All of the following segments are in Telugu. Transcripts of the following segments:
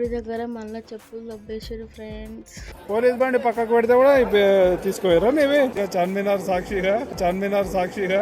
గుడి దగ్గర మళ్ళీ చెప్పులు దబ్బేసారు ఫ్రెండ్స్ పోలీస్ బండి పక్కకు పెడితే కూడా తీసుకోయారా నీవి? చార్మినార్ సాక్షిగా చార్మినార్ సాక్షిగా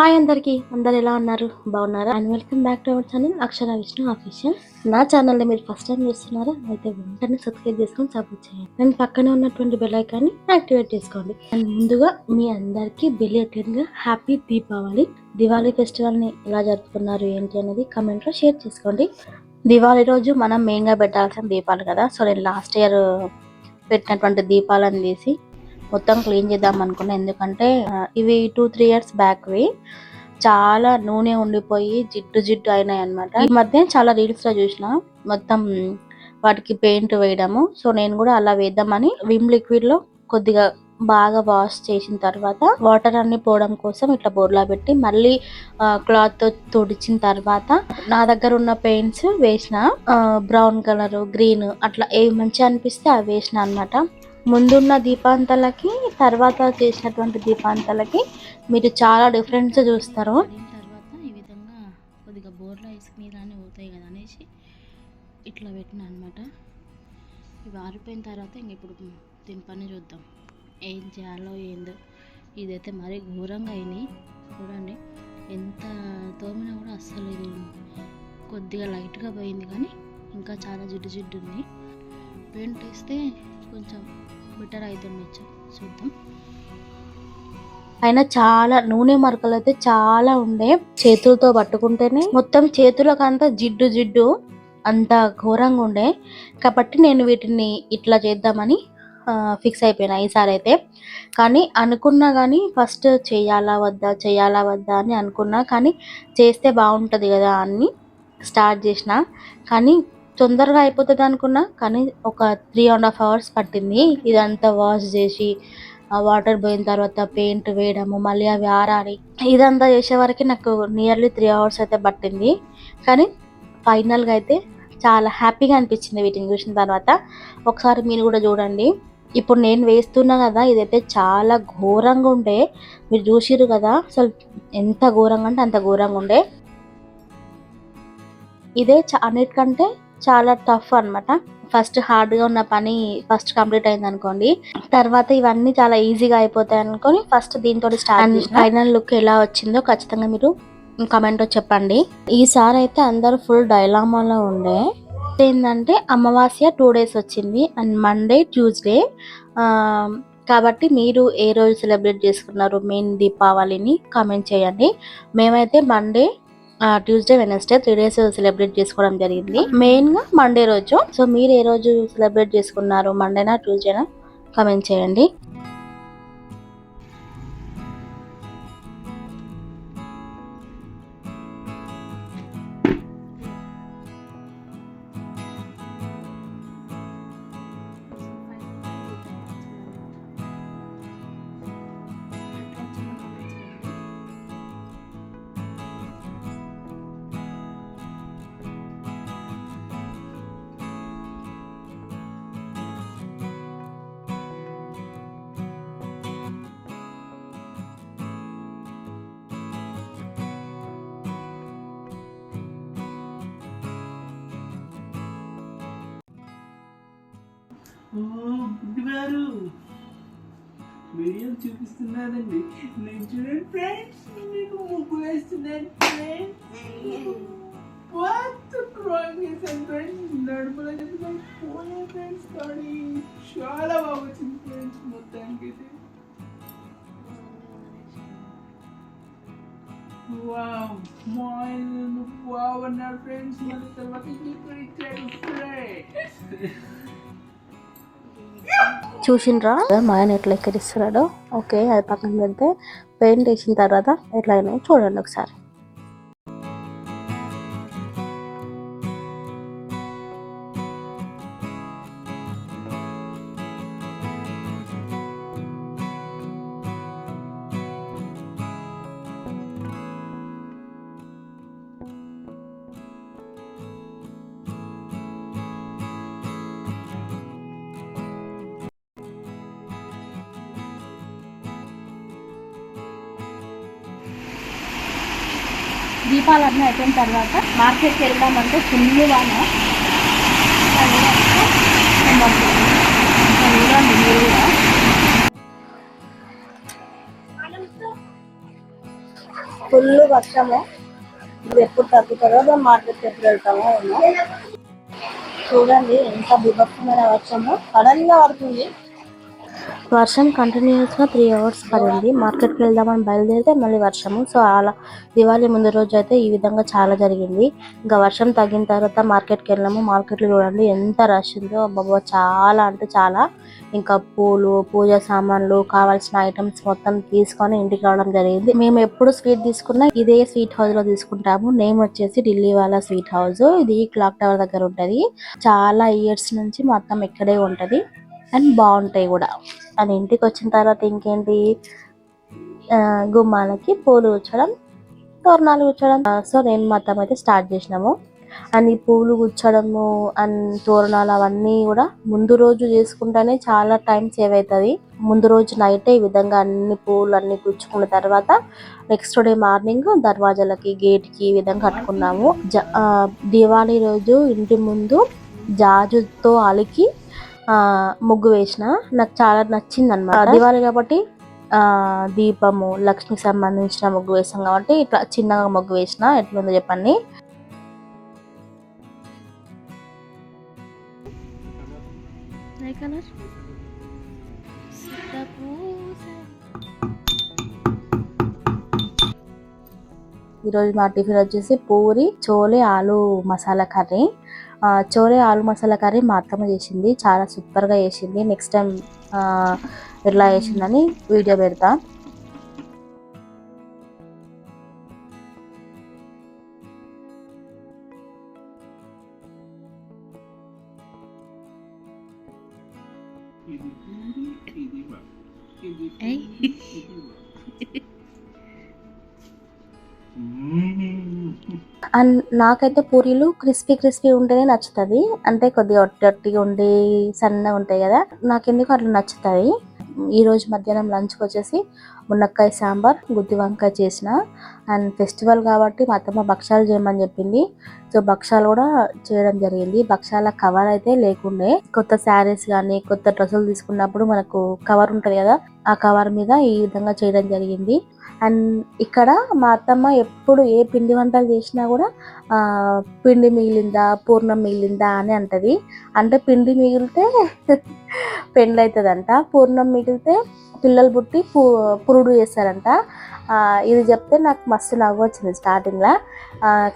హాయ్ అందరికీ. అందరు ఎలా ఉన్నారు? బాగున్నారా? And welcome back to our channel Akshara Vishnu official నా ఛానల్ మీరు ఫస్ట్ టైం చూస్తున్నారా? అయితే వెంటనే సబ్స్క్రైబ్ చేసుకొని సపోర్ట్ చేయండి. నేను పక్కనే ఉన్నటువంటి బెల్ ఐకాన్ని యాక్టివేట్ చేసుకోండి. అండ్ ముందుగా మీ అందరికి బిలియటెడ్గా హ్యాపీ దీపావళి. దివాళీ ఫెస్టివల్ని ఎలా జరుపుకున్నారు ఏంటి అనేది కమెంట్లో షేర్ చేసుకోండి. దివాళీ రోజు మనం మెయిన్గా పెట్టాల్సిన దీపాలు కదా. సో నేను లాస్ట్ ఇయర్ పెట్టినటువంటి దీపాలను తీసి మొత్తం క్లీన్ చేద్దాం అనుకున్నా. ఎందుకంటే ఇవి టూ త్రీ ఇయర్స్ బ్యాక్వి చాలా నూనె ఉండిపోయి జిడ్డు జిడ్డు అయినాయి అనమాట ఈ మధ్య చాలా రీల్స్లో చూసిన మొత్తం వాటికి పెయింట్ వేయడము. సో నేను కూడా అలా వేద్దామని విమ్ లిక్విడ్లో కొద్దిగా బాగా వాష్ చేసిన తర్వాత వాటర్ అన్ని పోవడం కోసం ఇట్లా బోర్లా పెట్టి మళ్ళీ క్లాత్తో తుడిచిన తర్వాత నా దగ్గర ఉన్న పెయింట్స్ వేసిన బ్రౌన్ కలర్ గ్రీన్ అట్లా ఏ మంచిగా అనిపిస్తే అవి వేసిన అన్నమాట. ముందున్న దీపాంతలకి తర్వాత చేసినటువంటి దీపాంతలకి మీరు చాలా డిఫరెన్స్ చూస్తారు. తర్వాత ఈ విధంగా కొద్దిగా బోర్లో ఇసుక నీళ్ళని పోతాయి కదా అనేసి ఇట్లా పెట్టిన అనమాట ఇవి ఆరిపోయిన తర్వాత ఇంక ఇప్పుడు దీని పని చూద్దాం. ఏం చేయాలో ఏందో. ఇదైతే మరీ ఘోరంగా అయినాయి. చూడండి ఎంత తోమినా కూడా అస్సలు ఇది కొద్దిగా లైట్గా పోయింది కానీ ఇంకా చాలా జిడ్డు జిడ్డు ఉంది. పెయింట్ వేస్తే కొంచెం బెటర్ అవుతుండొచ్చు చూద్దాం. అయినా చాలా నూనె మరకలు అయితే చాలా ఉండే. చేతులతో పట్టుకుంటేనే మొత్తం చేతులకంతా జిడ్డు జిడ్డు అంత ఘోరంగా ఉండే. కాబట్టి నేను వీటిని ఇట్లా చేద్దామని ఫిక్స్ అయిపోయినా ఈసారి అయితే. కానీ అనుకున్నా కానీ ఫస్ట్ చేయాలా వద్దా చేయాలా వద్దా అని అనుకున్నా. కానీ చేస్తే బాగుంటుంది కదా అని స్టార్ట్ చేసిన. కానీ తొందరగా అయిపోతుంది అనుకున్నా కానీ ఒక త్రీ అండ్ హాఫ్ అవర్స్ పట్టింది. ఇదంతా వాష్ చేసి వాటర్ పోయిన తర్వాత పెయింట్ వేయడము మళ్ళీ అవి ఆరాలి. ఇదంతా చేసే వరకు నాకు నియర్లీ త్రీ అవర్స్ అయితే పట్టింది. కానీ ఫైనల్గా అయితే చాలా హ్యాపీగా అనిపించింది వీటిని చూసిన తర్వాత. ఒకసారి మీరు కూడా చూడండి. ఇప్పుడు నేను వేస్తున్నా కదా ఇదైతే చాలా ఘోరంగా ఉండే. మీరు చూసిర్రు కదా అసలు ఎంత ఘోరంగా అంటే అంత ఘోరంగా ఉండే. ఇదే చ అన్నిటికంటే చాలా టఫ్ అన్నమాట. ఫస్ట్ హార్డ్గా ఉన్న పని ఫస్ట్ కంప్లీట్ అయింది అనుకోండి. తర్వాత ఇవన్నీ చాలా ఈజీగా అయిపోతాయి అనుకొని ఫస్ట్ దీంతో స్టార్ట్ ఫైనల్ లుక్ ఎలా వచ్చిందో ఖచ్చితంగా మీరు కమెంట్ చెప్పండి. ఈసారి అయితే అందరూ ఫుల్ డైలామాలో ఉండే. ఏంటంటే అమావాస్య టూ డేస్ వచ్చింది. అండ్ మండే ట్యూస్డే కాబట్టి మీరు ఏ రోజు సెలబ్రేట్ చేసుకున్నారు మెయిన్ దీపావళిని కామెంట్ చేయండి. మేమైతే Monday Tuesday Wednesday three days celebrate చేసుకోవడం జరిగింది. మెయిన్గా మండే రోజు. సో మీరు ఏ రోజు సెలబ్రేట్ చేసుకున్నారు మండేనా ట్యూస్డేనా కమెంట్ చేయండి. గారు వీడియో చూపిస్తున్నానండి నేను చూడండి ఫ్రెండ్స్ మీకు ముగ్గు వేస్తున్నాను ఫ్రెండ్స్ డ్రాయింగ్ చేశాను ఫ్రెండ్స్. నడుపులో ఫ్రెండ్స్ కానీ చాలా బాగా వచ్చింది ఫ్రెండ్స్ మొత్తానికి అయితే వావ్ స్మైల్ వావ్ అన్నారు ఫ్రెండ్స్. మన తర్వాత ఇచ్చాడు ఫ్రెండ్స్. చూసిండ్రా? మా ఎట్లా ఎక్కడిస్తున్నాడో ఓకే అది పక్కన పెడితే పెయింట్ వేసిన తర్వాత ఎట్లా అయినాయో చూడండి ఒకసారి. దీపాలన్నీ అయిపోయిన తర్వాత మార్కెట్కి వెళ్దామంటే ఫుల్ వాన ఫుల్ వర్షము. ఇది ఎప్పుడు తగ్గుతుందో మార్కెట్కి ఎప్పుడు వెళ్తామో ఏమో. చూడండి ఎంత బిభత్సమైన వర్షము. సడన్గా పడుతుంది. వర్షం కంటిన్యూస్గా త్రీ అవర్స్ పడింది. మార్కెట్కి వెళ్దామని బయలుదేరితే మళ్ళీ వర్షము. సో అలా దివాళీ ముందు రోజు అయితే ఈ విధంగా చాలా జరిగింది. ఇంకా వర్షం తగ్గిన తర్వాత మార్కెట్కి వెళ్ళాము. మార్కెట్లో చూడండి ఎంత రష్ ఉందో బాబా చాలా అంటే చాలా. ఇంకా పూలు పూజ సామాన్లు కావాల్సిన ఐటమ్స్ మొత్తం తీసుకొని ఇంటికి రావడం జరిగింది. మేము ఎప్పుడు స్వీట్ తీసుకున్నా ఇదే స్వీట్ హౌస్లో తీసుకుంటాము. నేమ్ వచ్చేసి ఢిల్లీ వాళ్ళ స్వీట్ హౌస్ ఇది క్లాక్ టవర్ దగ్గర ఉంటది. చాలా ఇయర్స్ నుంచి మొత్తం ఇక్కడే ఉంటది. అండ్ బాగుంటాయి కూడా. అని ఇంటికి వచ్చిన తర్వాత ఇంకేంటి? గుమ్మాలకి పూలు గుచ్చడం తోరణాలు గుచ్చడం సో నేను మొత్తం అయితే స్టార్ట్ చేసినాము. అండ్ ఈ పూలు గుచ్చడము అండ్ తోరణాలు అవన్నీ కూడా ముందు రోజు చేసుకుంటేనే చాలా టైం సేవ్ అవుతుంది ముందు రోజు నైట్ ఈ విధంగా అన్ని పూలు అన్ని గుచ్చుకున్న తర్వాత నెక్స్ట్ డే మార్నింగ్ దర్వాజాలకి గేట్కి ఈ విధంగా కట్టుకున్నాము. జ- దివాళీ రోజు ఇంటి ముందు జాజుతో అలికి ముగ్గు వేసిన నాకు చాలా నచ్చింది అనమాట దివాళీ కాబట్టి ఆ దీపము లక్ష్మికి సంబంధించిన ముగ్గు వేసాం కాబట్టి ఇట్లా చిన్నగా ముగ్గు వేసిన ఎట్లుందో చెప్పండి. ఈరోజు మా టిఫిన్ వచ్చేసి పూరి చోలే ఆలు మసాలా కర్రీ. చోలే ఆలు మసాలా కర్రీ మా అత్తమ్మ చేసింది. చాలా సూపర్గా చేసింది. నెక్స్ట్ టైం ఎట్లా చేసిందని వీడియో పెడతా. అండ్ నాకైతే పూరీలు క్రిస్పీ క్రిస్పీ ఉంటేనే నచ్చుతుంది. అంటే కొద్దిగా ఒట్టి ఉండి సన్నగా ఉంటాయి కదా. నాకెందుకు అట్లా నచ్చుతాయి ఈరోజు మధ్యాహ్నం లంచ్కి వచ్చేసి మునక్కాయ సాంబార్ గుత్తి వంకాయ చేసిన. అండ్ ఫెస్టివల్ కాబట్టి మా అత్తమ్మ భక్షాలు చేయమని చెప్పింది. సో భక్షాలు కూడా చేయడం జరిగింది. భక్షాల కవర్ అయితే లేకుండే. కొత్త శారీస్ కానీ కొత్త డ్రెస్సులు తీసుకున్నప్పుడు మనకు కవర్ ఉంటుంది కదా. ఆ కవర్ మీద ఈ విధంగా చేయడం జరిగింది. అండ్ ఇక్కడ మా అత్తమ్మ ఎప్పుడు ఏ పిండి వంటలు చేసినా కూడా పిండి మిగిలిందా పూర్ణం మిగిలిందా అని అంటది. అంటే పిండి మిగిలితే పెండ్లు అవుతుందంట పూర్ణం మిగిలితే పిల్లలు పుట్టి పు పురుడు చేస్తారంట. ఇది చెప్తే నాకు మస్తు నవ్వు వచ్చింది స్టార్టింగ్లో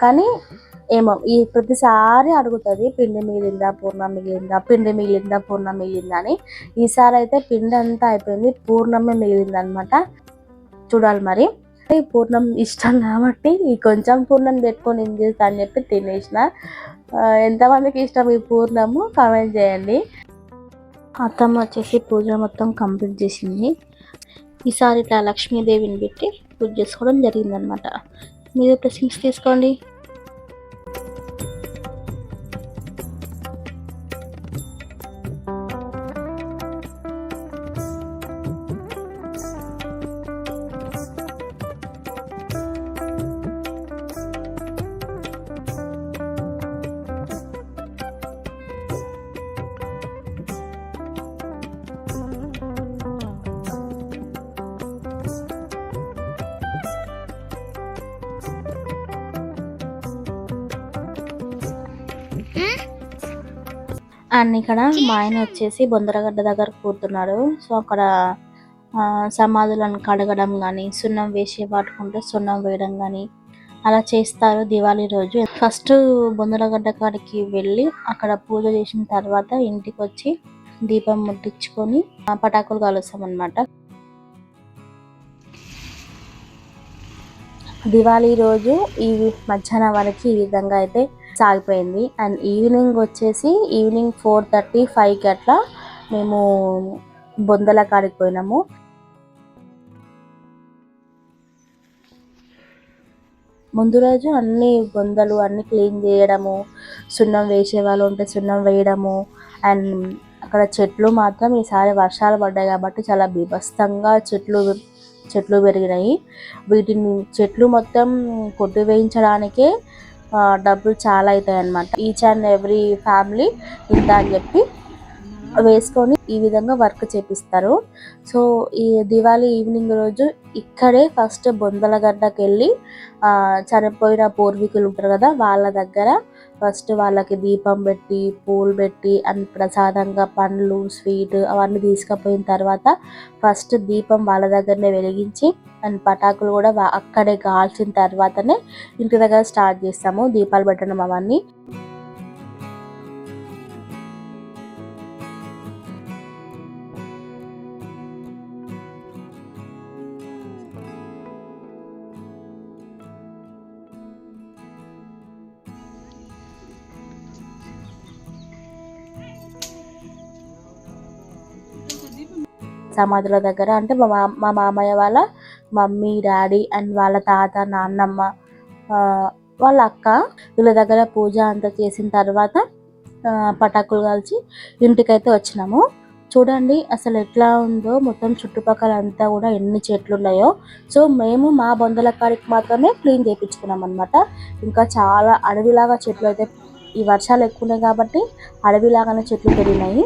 కానీ ఏమో ఈ ప్రతిసారి అడుగుతుంది పిండి మిగిలిందా పూర్ణం మిగిలిందా పిండి మిగిలిందా పూర్ణం మిగిలిందా అని. ఈసారి అయితే పిండి అంతా అయిపోయింది పూర్ణమే మిగిలింది అనమాట చూడాలి మరి. పూర్ణం ఇష్టం కాబట్టి కొంచెం పూర్ణం పెట్టుకొని ఏం చేస్తా అని చెప్పి తినేసిన. ఎంతమందికి ఇష్టం ఈ పూర్ణము? కామెంట్ చేయండి. అత్తమ్మ వచ్చేసి పూజ మొత్తం కంప్లీట్ చేసింది. ఈసారి ఇట్లా లక్ష్మీదేవిని పెట్టి పూజ చేసుకోవడం జరిగిందనమాట మీరు బ్లెస్సింగ్స్ తీసుకోండి. అండ్ ఇక్కడ మా ఆయన వచ్చేసి బొందరగడ్డ దగ్గర కూర్చున్నాడు. సో అక్కడ ఆ, సమాధులను కడగడం కానీ సున్నం వేసి పట్టుకుంటే సున్నం వేయడం కానీ అలా చేస్తారు దివాళీ రోజు. ఫస్ట్ బొందరగడ్డ కాడికి వెళ్ళి అక్కడ పూజ చేసిన తర్వాత ఇంటికి వచ్చి దీపం ముట్టించుకొని పటాకులు కాలుస్తాం అనమాట దివాళీ రోజు ఈ మధ్యాహ్నం వరకు ఈ విధంగా అయితే సాగిపోయింది. అండ్ ఈవినింగ్ వచ్చేసి ఈవినింగ్ ఫోర్ థర్టీ ఫైవ్కి అట్లా మేము బొందల కాడికి పోయినాము. ముందు రోజు అన్ని బొందలు అన్ని క్లీన్ చేయడము సున్నం వేసే వాళ్ళు ఉంటే సున్నం వేయడము అండ్ అక్కడ చెట్లు మాత్రం ఈసారి వర్షాలు పడ్డాయి కాబట్టి చాలా బీభత్సంగా చెట్లు చెట్లు పెరిగినాయి. వీటిని చెట్లు మొత్తం కొట్టు వేయించడానికే డబ్బులు చాలా అవుతాయి అన్నమాట ఈచ్ అండ్ ఎవ్రీ ఫ్యామిలీ ఇంత అని చెప్పి వేసుకొని ఈ విధంగా వర్క్ చేపిస్తారు. సో ఈ దివాళీ ఈవినింగ్ రోజు ఇక్కడే ఫస్ట్ బొందలగడ్డకి వెళ్ళి ఆ, చనిపోయిన పూర్వీకులు ఉంటారు కదా వాళ్ళ దగ్గర ఫస్ట్ వాళ్ళకి దీపం పెట్టి పూలు పెట్టి అండ్ ప్రసాదంగా పండ్లు స్వీట్ అవన్నీ తీసుకుపోయిన తర్వాత ఫస్ట్ దీపం వాళ్ళ దగ్గరనే వెలిగించి అండ్ పటాకులు కూడా అక్కడే కాల్చిన తర్వాతనే ఇంటి దగ్గర స్టార్ట్ చేస్తాము దీపాలు పెట్టడం అవన్నీ. సమాధుల దగ్గర అంటే మా మా- మా మామయ్య వాళ్ళ మమ్మీ డాడీ అండ్ వాళ్ళ తాత నాన్నమ్మ వాళ్ళ అక్క వీళ్ళ దగ్గర పూజ అంతా చేసిన తర్వాత పటాకులు కాల్చి ఇంటికైతే వచ్చినాము. చూడండి అసలు ఎట్లా ఉందో మొత్తం చుట్టుపక్కల అంతా కూడా ఎన్ని చెట్లు ఉన్నాయో. సో మేము మా బొందల కాడికి మాత్రమే క్లీన్ చేయించుకున్నాం అనమాట ఇంకా చాలా అడవిలాగా చెట్లు అయితే ఈ వర్షాలు ఎక్కువ ఉన్నాయి కాబట్టి అడవిలాగానే చెట్లు పెరిగినాయి.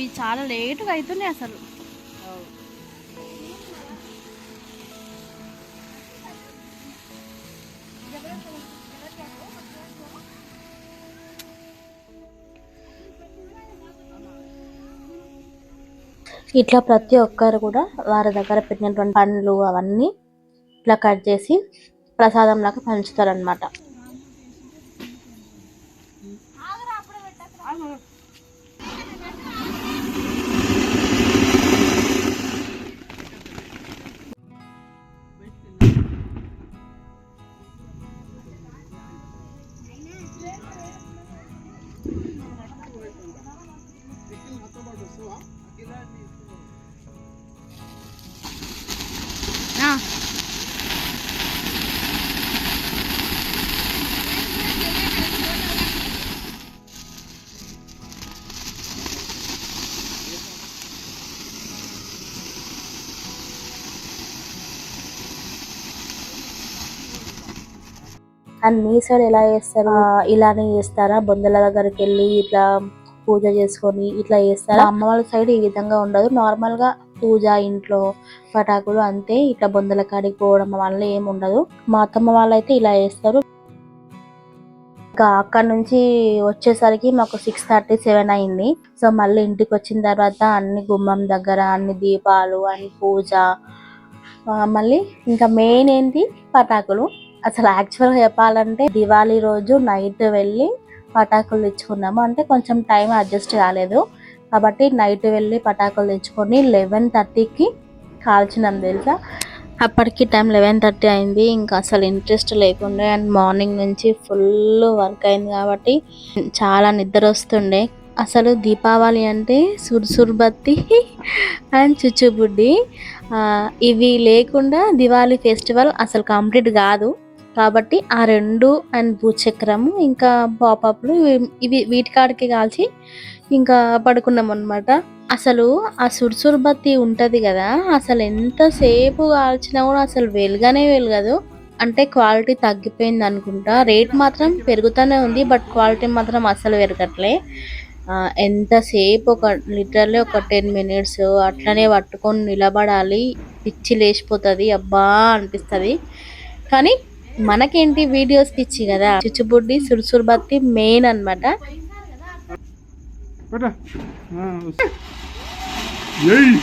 ఇవి చాలా లేటుగా అవుతున్నాయి అసలు. ఇట్లా ప్రతి ఒక్కరు కూడా వారి దగ్గర పెట్టినటువంటి పండ్లు అవన్నీ ఇట్లా కట్ చేసి ప్రసాదం లాగా పంచుతారు అండ్ మీ సైడ్ ఎలా చేస్తారు? ఇలానే చేస్తారా? బొందల దగ్గరికి వెళ్ళి ఇట్లా పూజ చేసుకొని ఇట్లా చేస్తారా? అమ్మ వాళ్ళ సైడ్ ఈ విధంగా ఉండదు. నార్మల్గా పూజ ఇంట్లో పటాకులు అంతే. ఇట్లా బొందల కాడికి పోవడం వల్ల ఏమి ఉండదు. మా అత్తమ్మ వాళ్ళు అయితే ఇలా చేస్తారు. ఇంకా అక్కడ నుంచి వచ్చేసరికి మాకు సిక్స్ థర్టీ సెవెన్ అయింది. సో మళ్ళీ ఇంటికి వచ్చిన తర్వాత అన్ని గుమ్మం దగ్గర అన్ని దీపాలు అన్ని పూజ మళ్ళీ ఇంకా మెయిన్ ఏంటి? పటాకులు. అసలు యాక్చువల్గా చెప్పాలంటే దివాళీ రోజు నైట్ వెళ్ళి పటాకులు తెచ్చుకున్నాము. అంటే కొంచెం టైం అడ్జస్ట్ కాలేదు. కాబట్టి నైట్ వెళ్ళి పటాకులు తెచ్చుకొని లెవెన్ థర్టీకి కాల్చినాం తెలుసా? అప్పటికి టైం లెవెన్ థర్టీ అయింది. ఇంకా అసలు ఇంట్రెస్ట్ లేకుండే అండ్ మార్నింగ్ నుంచి ఫుల్ వర్క్ అయింది కాబట్టి చాలా నిద్ర వస్తుండే. అసలు దీపావళి అంటే సుర్సుర్ బత్తి అండ్ చుచ్చుబుడ్డి ఇవి లేకుండా దివాళీ ఫెస్టివల్ అసలు కంప్లీట్ కాదు. కాబట్టి ఆ రెండు అండ్ భూచక్రము ఇంకా పాపప్లు ఇవి- వీటి కాడికి కాల్చి ఇంకా పడుకున్నాం అనమాట అసలు ఆ సుర్సుర్ బత్తి ఉంటుంది కదా అసలు ఎంతసేపు కాల్చినా కూడా అసలు వెలుగనే వెలుగదు. అంటే క్వాలిటీ తగ్గిపోయింది అనుకుంటా. రేట్ మాత్రం పెరుగుతూనే ఉంది బట్ క్వాలిటీ మాత్రం అసలు పెరగట్లే. ఎంతసేపు ఒక లిటర్లీ ఒక టెన్ మినిట్స్ అట్లనే పట్టుకొని నిలబడాలి పిచ్చి లేచిపోతుంది అబ్బా అనిపిస్తుంది. కానీ మనకేంటి వీడియోస్ ఇచ్చి కదా? చిచ్చుబుడ్డి సురుసురు బత్తి మెయిన్ అన్నమాట ఏయ్!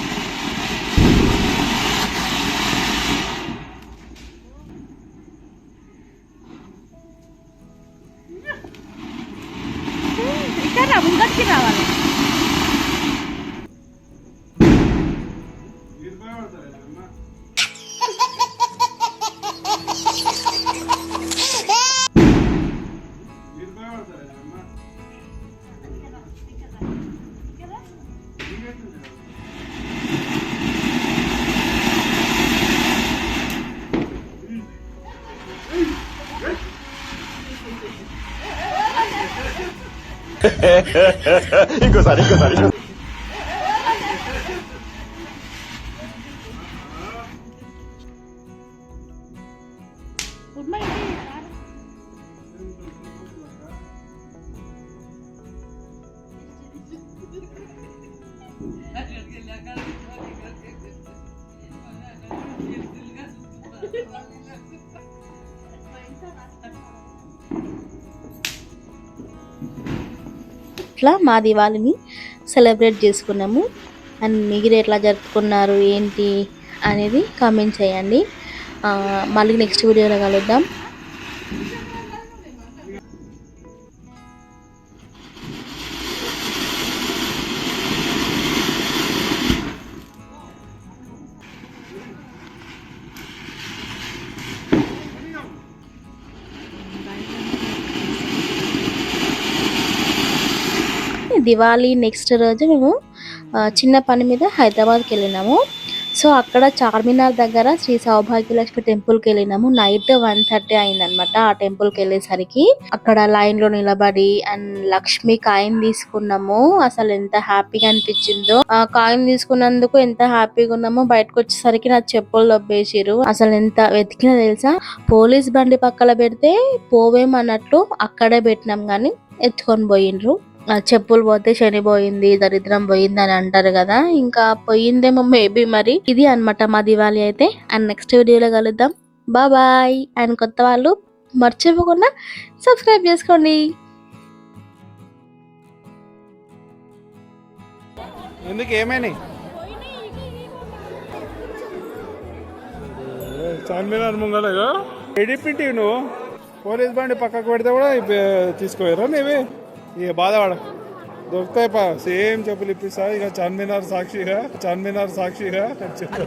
リンコさん、リンコさん、リンコさん。అట్లా మా దివాళిని సెలబ్రేట్ చేసుకున్నాము. అండ్ మీరు ఎట్లా జరుపుకున్నారు ఏంటి అనేది కామెంట్ చేయండి. మళ్ళీ నెక్స్ట్ వీడియోలో కలుద్దాం. దివాళీ నెక్స్ట్ రోజు మేము చిన్న పని మీద హైదరాబాద్కి వెళ్ళినాము. సో అక్కడ చార్మినార్ దగ్గర శ్రీ సౌభాగ్యలక్ష్మి టెంపుల్కి వెళ్ళినాము. నైట్ వన్ థర్టీ అయిందనమాట ఆ టెంపుల్కి వెళ్ళేసరికి. అక్కడ లైన్లో నిలబడి అండ్ లక్ష్మి కాయిన్ తీసుకున్నాము. అసలు ఎంత హ్యాపీగా అనిపించిందో. ఆ కాయిన్ తీసుకున్నందుకు ఎంత హ్యాపీగా ఉన్నామో బయటకు వచ్చేసరికి నా చెప్పులు దొబ్బేసిరు అసలు ఎంత వెతికినా తెలుసా? పోలీస్ బండి పక్కన పెడితే పోవేమన్నట్లు అక్కడే పెట్టినాం కానీ ఎత్తుకొని పోయిండ్రు. చెప్పులు పోతే శని పోయింది దరిద్రం పోయింది అని అంటారు కదా. ఇంకా పోయిందేమో మేబీ మరి. ఇది అన్నమాట మా దివాళీ అయితే. అండ్ నెక్స్ట్ వీడియోలో కలుద్దాం. బాయ్ అండ్ కొత్త వాళ్ళు మర్చిపోకుండా సబ్స్క్రైబ్ చేసుకోండి. ఎందుకు ఏమైనాయి చార్మినార్ ముంగలేగా ఎడిపింటివి నువ్వు? పోలీస్ బండి పక్కకు పెడితే కూడా తీసుకోయారా నీవి? ఇక బాధపడ దొరుకుతాయి పా సేమ్ చెప్పులు ఇప్పిస్తా ఇక చార్మినార్ సాక్షిగా చార్మినార్ సాక్షిగా చెప్పు